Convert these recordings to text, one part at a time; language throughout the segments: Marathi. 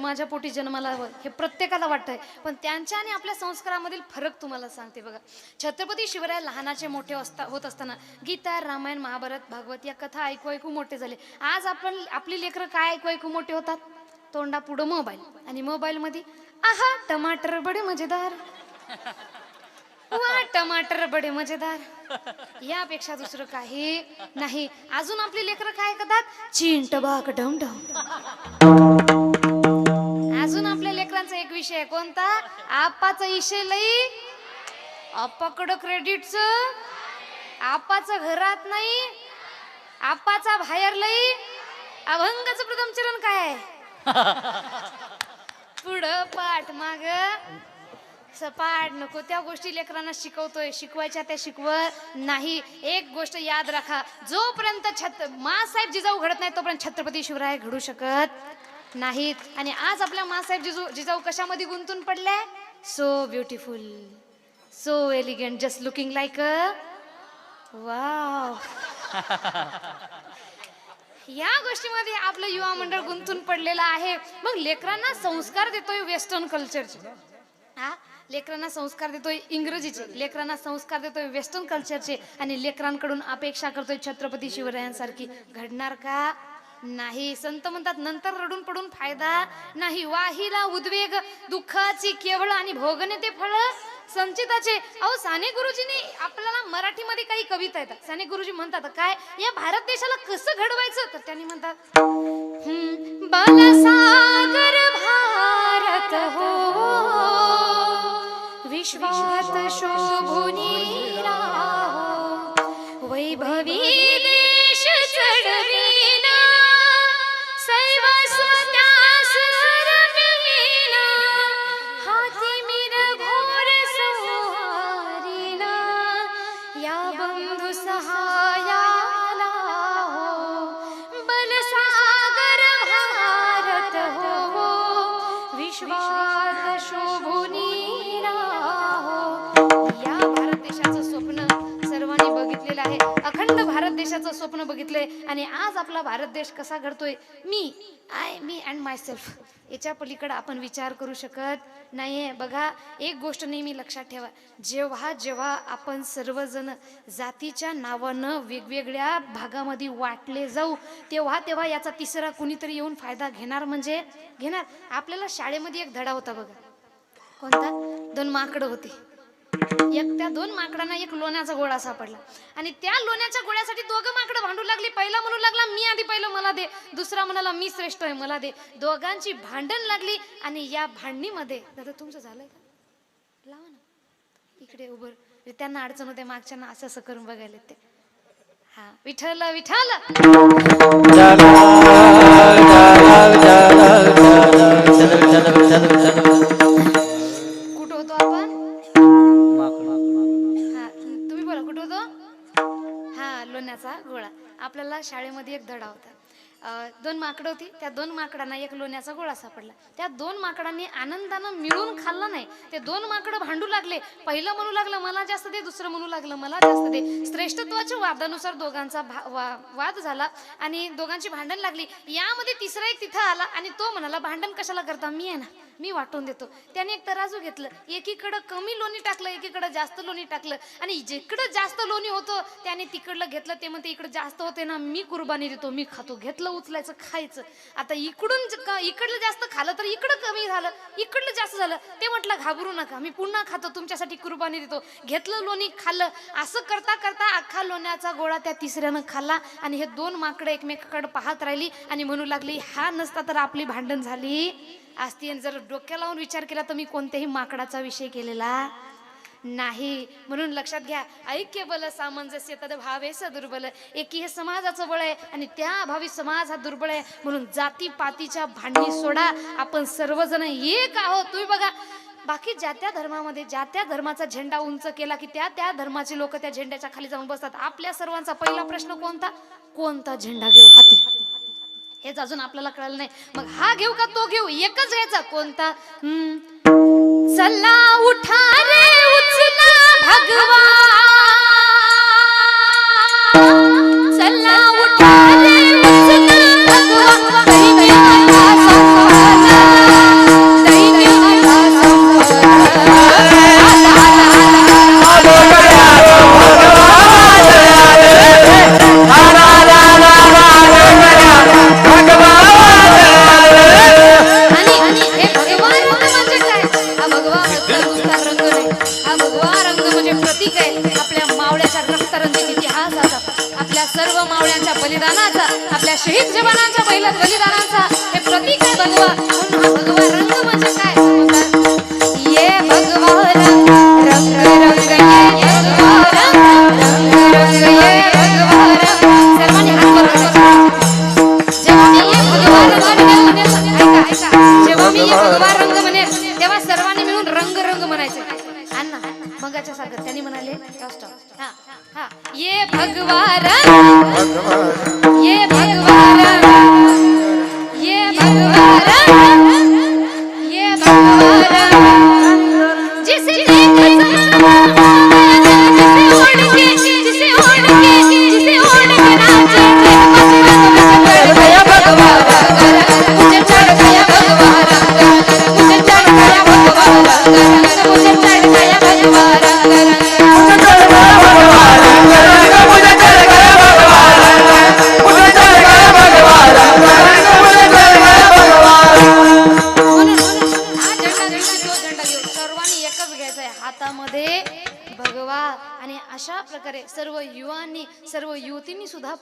माझ्या पोटी जन्माला हवं हे प्रत्येकाला वाटतंय. पण त्यांच्या आणि आपल्या संस्कारामधील फरक तुम्हाला सांगते बघा. छत्रपती शिवराय लहानाचे मोठे असता होत असताना गीता रामायण महाभारत भागवत या कथा ऐकू ऐकू मोठे झाले. आज आपण आपली लेकरं काय ऐकू ऐकू मोठे होतात? तोंडा पुढं मोबाईल आणि मोबाईलमध्ये आहा टमाटर बडे मजेदार. वा टमाटर बडे मजेदार. यापेक्षा दुसरं काही नाही. अजून आपली लेकरं काय करतात? चीन टबाक डम डम. अजून आपल्या लेकरांचा एक विषय कोणता? आपाचा विषय लई आपाकडं क्रेडिटच आपाचं घरात नाही आपाचा बाहेर लई. अभंगाचं प्रथम चरण काय आहे? पुढं पाठ माग. सपाट नको त्या गोष्टी लेकरांना शिकवतोय. शिकवायच्या त्या शिकवत नाही. एक गोष्ट याद राखा. जोपर्यंत छत मासाहेब जिजाऊ घडत नाही तोपर्यंत छत्रपती शिवराय घडू शकत नाहीत. आणि आज आपल्या मासाहेब जिजू जिजाऊ कशामध्ये गुंतून पडल्या? So beautiful so elegant just looking like a wow या गोष्टीमध्ये आपलं युवा मंडळ गुंतून पडलेलं आहे. मग लेकरांना संस्कार देतोय वेस्टर्न कल्चरचे हा? लेकरांना संस्कार देतोय इंग्रजीचे. लेकरांना संस्कार देतोय वेस्टर्न कल्चरचे आणि लेकरांकडून अपेक्षा करतोय छत्रपती शिवरायांसारखी. घडणार का? नाही. संत म्हणतात नंतर रडून पडून फायदा नाही. वाहिला उद्वेग दुःखाची केवळ आणि भोगणे ते फळ. संचिताचे अहो साने गुरुजींनी आपल्याला मराठीमध्ये काही कविता येतात. साने गुरुजी म्हणतात काय? या भारत देशाला कसं घडवायचं? तर त्यांनी म्हणतात विश्वात शोभुनी राहो वैभवी अखंड भारत देशाचं स्वप्न बघितलंय आणि आज आपला भारत देश कसा घडतोय me I me and myself याच्या पलीकडे आपण विचार करू शकत नाहीये. बघा एक गोष्ट नेहमी लक्षात ठेवा. जेव्हा जेव्हा आपण सर्वजण जातीच्या नावानं वेगवेगळ्या भागामध्ये वाटले जाऊ तेव्हा तेव्हा याचा तिसरा कुणीतरी येऊन फायदा घेणार म्हणजे घेणार. आपल्याला शाळेमध्ये एक धडा होता बघा. कोणता? दोन माकडं होती. एक त्या दोन माकडांना एक लोण्याचा गोळा सापडला आणि त्या लोण्याच्या गोळ्यासाठी दोघं माकडं भांडू लागली पहिला म्हणू लागला मी आधी पहिलं मला दे दुसरा म्हणाला मी श्रेष्ठ आहे मला दे दोघांची भांडण लागली आणि या भांडणीमध्ये दादा तुमचं झालंय का लावा ना इकडे उभं त्यांना अडचण होते मागच्यांना असं असं करून बघायला ते हा विठल विठ्ठल लोण्याचा गोळा. आपल्याला शाळेमध्ये एक धडा होता. दोन माकडं होती. त्या दोन माकडांना एक लोण्याचा गोळा सापडला. त्या दोन माकडांनी आनंदानं मिळून खाल्ला नाही. ते दोन माकडं भांडू लागले. पहिलं म्हणू लागलं मला जास्त दे. दुसरं म्हणू लागलं मला जास्त दे. श्रेष्ठत्वाच्या वादानुसार दोघांचा भा- वा- वाद झाला आणि दोघांची भांडण लागली. यामध्ये तिसरा एक तिथं आला आणि तो म्हणाला भांडण कशाला करता? मी आहे ना. मी वाटून देतो. त्याने एक तराजू घेतलं. एकीकडं कमी लोणी टाकलं एकीकडं जास्त लोणी टाकलं. आणि जिकडं जास्त लोणी होतं त्याने तिकडलं घेतलं. ते म्हणते इकडं जास्त होते ना मी कुर्बानी देतो. मी खातो. घेतलं उचलायचं खायचं. आता इकडून क- इकडलं जास्त खाल्लं तर इकडं कमी झालं. इकडलं जास्त झालं. ते म्हटलं घाबरू नका. मी पुन्हा खातो. तुमच्यासाठी कुर्बानी देतो. घेतलं लोणी खाल्लं. असं करता करता अख्खा लोण्याचा गोळा त्या तिसऱ्यानं खाल्ला. आणि हे दोन माकडं एकमेकाकडे पाहत राहिली आणि म्हणू लागली हा नसता तर आपली भांडण झाली. असती जर डोक्या लावून विचार केला तर मी कोणत्याही माकडाचा विषय केलेला नाही. म्हणून लक्षात घ्या ऐक्य बल सामंजस्य तद भावे दुर्बल. एकी हे समाजाचं बळ आहे आणि त्या अभावी समाज हा दुर्बळ आहे. म्हणून जाती पातीच्या भांडणी सोडा. आपण सर्वजण एक आहोत. तुम्ही बघा बाकी ज्या त्या धर्मामध्ये ज्या त्या धर्माचा झेंडा उंच केला की त्या त्या धर्माचे लोक त्या झेंड्याच्या खाली जाऊन बसतात. आपल्या सर्वांचा पहिला प्रश्न कोणता? कोणता झेंडा घेऊ? हाती. हेच अजून आपल्याला कळलं नाही. मग हा घेऊ का तो घेऊ? एकच घ्यायचा. कोणता? चला उठा रे उचला भगवा.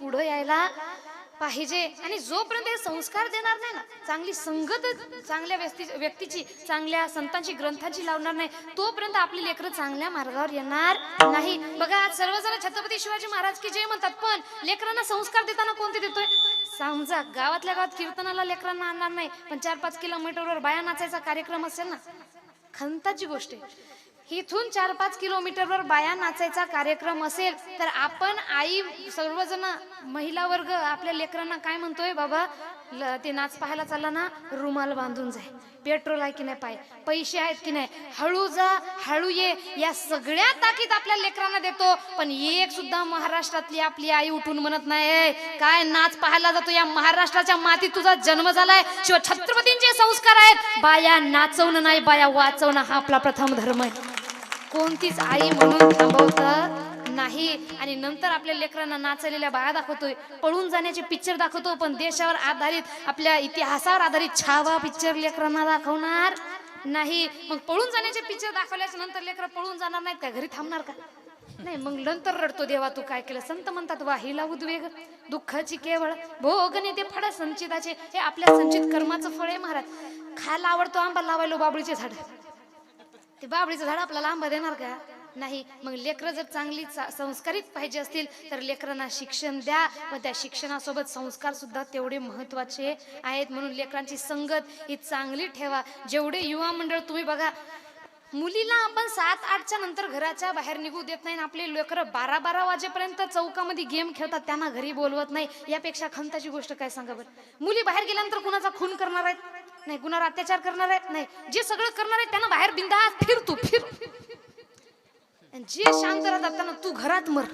पुढे यायला पाहिजे. आणि जोपर्यंत हे संस्कार देणार नाही ना चांगली संगत चांगल्या व्यक्ती व्यक्तीची चांगल्या संतांची ग्रंथाची लावणार नाही तोपर्यंत आपली लेकरं चांगल्या मार्गावर येणार नाही. बघा आज सर्वजण छत्रपती शिवाजी महाराज की जय म्हणतात पण लेकरांना संस्कार देताना कोणते देतोय? समजा गावातल्या गावात कीर्तनाला लेकरांना आणणार नाही पण चार पाच किलोमीटरवर बाया नाचायचा कार्यक्रम असेल ना? खंताची गोष्ट आहे. इथून चार पाच किलोमीटरवर बाया नाचायचा कार्यक्रम असेल तर आपण आई सर्वजण महिला वर्ग आपल्या लेकरांना काय म्हणतोय बाबा? ते नाच पाहायला चालला ना रुमाल बांधून जाय. पेट्रोल आहे की नाही पाय? पैसे आहेत की नाही? हळू जा हळू ये. या सगळ्या ताकीद आपल्या लेकरांना देतो. पण एक सुद्धा महाराष्ट्रातली आपली आई उठून म्हणत नाही काय नाच पाहायला जातो या महाराष्ट्राच्या मातीत तुझा जन्म झालाय. शिव छत्रपतींचे संस्कार आहेत. बाया नाचवणं नाही बाया वाचवणं हा आपला प्रथम धर्म आहे. कोणतीच आई म्हणून थांबवत नाही. आणि नंतर आपल्या लेकरांना नाचलेल्या बाया दाखवतोय. पळून जाण्याचे पिक्चर दाखवतो पण देशावर आधारित आपल्या इतिहासावर आधारित छावा पिक्चर लेकरांना दाखवणार नाही. मग पळून जाण्याचे पिक्चर दाखवल्याच्या नंतर लेकरं पळून जाणार नाहीत का? घरी थांबणार का? नाही मग नंतर रडतो देवा तू काय केलं? संत म्हणतात वाहिला उद्वेग दुःखाची केवळ भोगने ते फळ संचिताचे हे आपल्या संचित कर्माचं फळ आहे महाराज. खायला आवडतो आंबा लावायलो बाबळीचे झाड. ते बाबळीचं झाड आपल्याला आंबा देणार का? नाही. मग लेकरं जर चांगली चा- संस्कारित पाहिजे असतील तर लेकरांना शिक्षण द्या. व त्या शिक्षणासोबत संस्कार सुद्धा तेवढे महत्त्वाचे आहेत. म्हणून लेकरांची संगत ही चांगली ठेवा. जेवढे युवा मंडळ तुम्ही बघा मुलीला आपण सात आठच्या नंतर घराच्या बाहेर निघू देत नाही आणि आपले लेकरं बारा बारा वाजेपर्यंत चौकामध्ये गेम खेळतात त्यांना घरी बोलवत नाही. यापेक्षा खंताची गोष्ट काय सांगा बरं? मुली बाहेर गेल्यानंतर कुणाचा खून करणार आहेत? नाही कुणावर अत्याचार करणार आहेत. नाही जे सगळं करणार आहेत त्यांना बाहेर बिंदास फिर तू फिर. आणि जे शांत राहतात त्यांना तू घरात मर.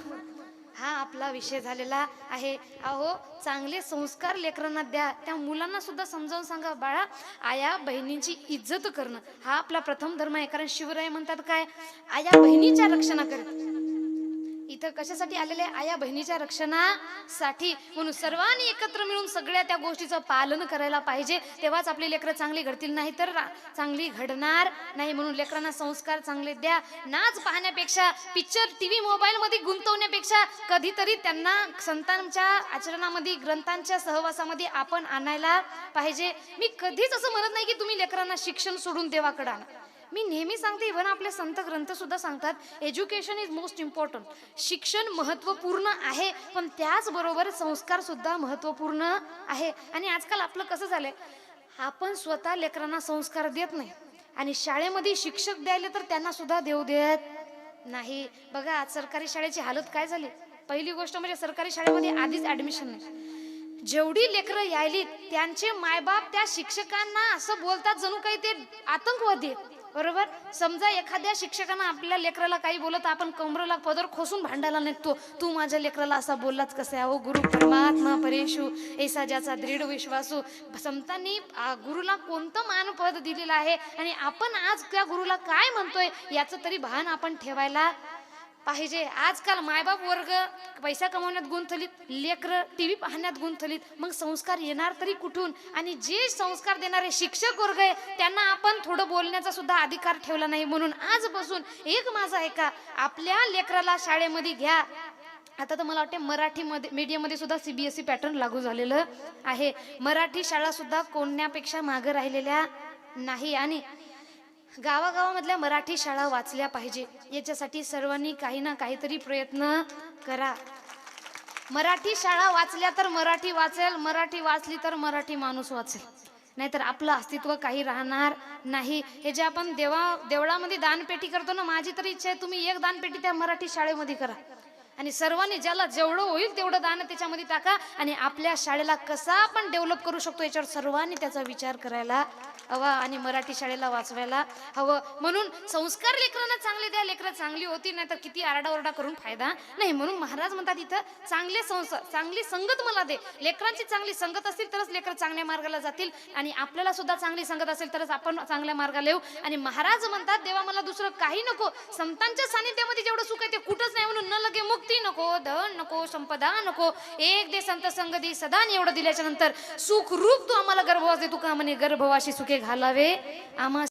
हा आपला विषय झालेला आहे. अहो चांगले संस्कार लेकरांना द्या. त्या मुलांना सुद्धा समजावून सांगा बाळा आया बहिणींची इज्जत करणं. हा आपला प्रथम धर्म आहे कारण शिवराय म्हणतात काय? आया बहिणीच्या रक्षणा करत इथं कशासाठी आलेले आहे? आया बहिणीच्या रक्षणासाठी. म्हणून सर्वांनी एकत्र मिळून सगळ्या त्या गोष्टीचं पालन करायला पाहिजे. तेव्हाच आपली लेकरं चांगली घडतील. नाही तर रा- चांगली घडणार नाही. म्हणून लेकरांना संस्कार चांगले द्या. नाच पाहण्यापेक्षा पिक्चर टीव्ही मोबाईल मध्ये गुंतवण्यापेक्षा कधीतरी त्यांना संतांच्या आचरणामध्ये ग्रंथांच्या सहवासामध्ये आपण आणायला पाहिजे. मी कधीच असं म्हणत नाही की तुम्ही लेकरांना शिक्षण सोडून देवाकडे आणा. मी नेहमी सांगते इव्हन आपले संत ग्रंथ सुद्धा सांगतात एज्युकेशन इज मोस्ट इम्पॉर्टंट शिक्षण महत्त्वपूर्ण आहे पण त्याचबरोबर संस्कार सुद्धा महत्त्वपूर्ण आहे. आणि आजकाल आपलं कसं झालंय? आपण स्वतः लेकरांना संस्कार देत नाही. आणि शाळेमध्ये शिक्षक द्यायला तर त्यांना सुद्धा देऊ देत नाही. बघा आज सरकारी शाळेची हालत काय झाली? पहिली गोष्ट म्हणजे सरकारी शाळेमध्ये आधीच ऍडमिशन नाही. जेवढी लेकरं यायली त्यांचे मायबाप त्या शिक्षकांना असं बोलतात जणू काही ते आतंकवादी आहेत. बरोबर? समजा एखाद्या शिक्षकानं आपल्या लेकराला काही बोलत आपण कमरेला पदर खोसून भांडायला निघतो. तू माझ्या लेकराला असा बोललाच आहे? हो गुरु परमात्मा परेशू ऐसा ज्याचा दृढ विश्वासू. समतांनी गुरुला कोणतं मानपद दिलेलं आहे? आणि आपण आज त्या गुरुला काय म्हणतोय? याचं तरी भान आपण ठेवायला पाहिजे. आजकाल मायबाप वर्ग पैसा कमावण्यात गुंतलीत लेकर टी व्ही पाहण्यात गुंतलीत मग संस्कार येणार तरी कुठून? आणि जे संस्कार देणारे शिक्षक वर्ग आहे त्यांना आपण थोडं बोलण्याचा सुद्धा अधिकार ठेवला नाही. म्हणून आजपासून एक माझा आहे का आपल्या लेकराला शाळेमध्ये घ्या. आता तर मला वाटते मराठीमध्ये मीडियममध्ये सुद्धा सीबीएसई पॅटर्न लागू झालेलं आहे. मराठी शाळा सुद्धा कोणण्यापेक्षा मागं राहिलेल्या नाही. आणि गावागावामधल्या मराठी शाळा वाचल्या पाहिजे. याच्यासाठी सर्वांनी काही ना काहीतरी प्रयत्न करा. मराठी शाळा वाचल्या तर मराठी वाचेल मराठी वाचली तर मराठी माणूस वाचेल. नाहीतर आपलं अस्तित्व काही राहणार नाही. हे जे आपण देवा देवळामध्ये दानपेटी करतो ना माझी तर इच्छा आहे तुम्ही एक दानपेटी त्या मराठी शाळेमध्ये करा. आणि सर्वांनी ज्याला जेवढं होईल तेवढं दान त्याच्यामध्ये टाका आणि आपल्या शाळेला कसा आपण डेव्हलप करू शकतो याच्यावर सर्वांनी त्याचा विचार करायला हवा आणि मराठी शाळेला वाचवायला हवं. म्हणून संस्कार लेकरांना चांगले द्या. लेकरं चांगली होती नाही तर किती आरडाओरडा करून फायदा नाही. म्हणून महाराज म्हणतात इथं चांगले संस्कार चांगली संगत मला दे. लेकरांची चांगली संगत असतील तरच लेकर चांगल्या मार्गाला जातील आणि आपल्याला सुद्धा चांगली संगत असेल तरच आपण चांगल्या मार्गाला येऊ. आणि महाराज म्हणतात देवा मला दुसरं काही नको. संतांच्या सानिध्यामध्ये जेवढं सुख आहे ते कुठंच नाही. म्हणून न लगे मुक्ती नको धन नको संपदा नको. एक दे संत संगती सदान एवढं दिल्याच्या नंतर सुख रूप तू आम्हाला गर्भवास दे. तू का म्हणे गर्भवाशी सुखे ঘালাবে আমার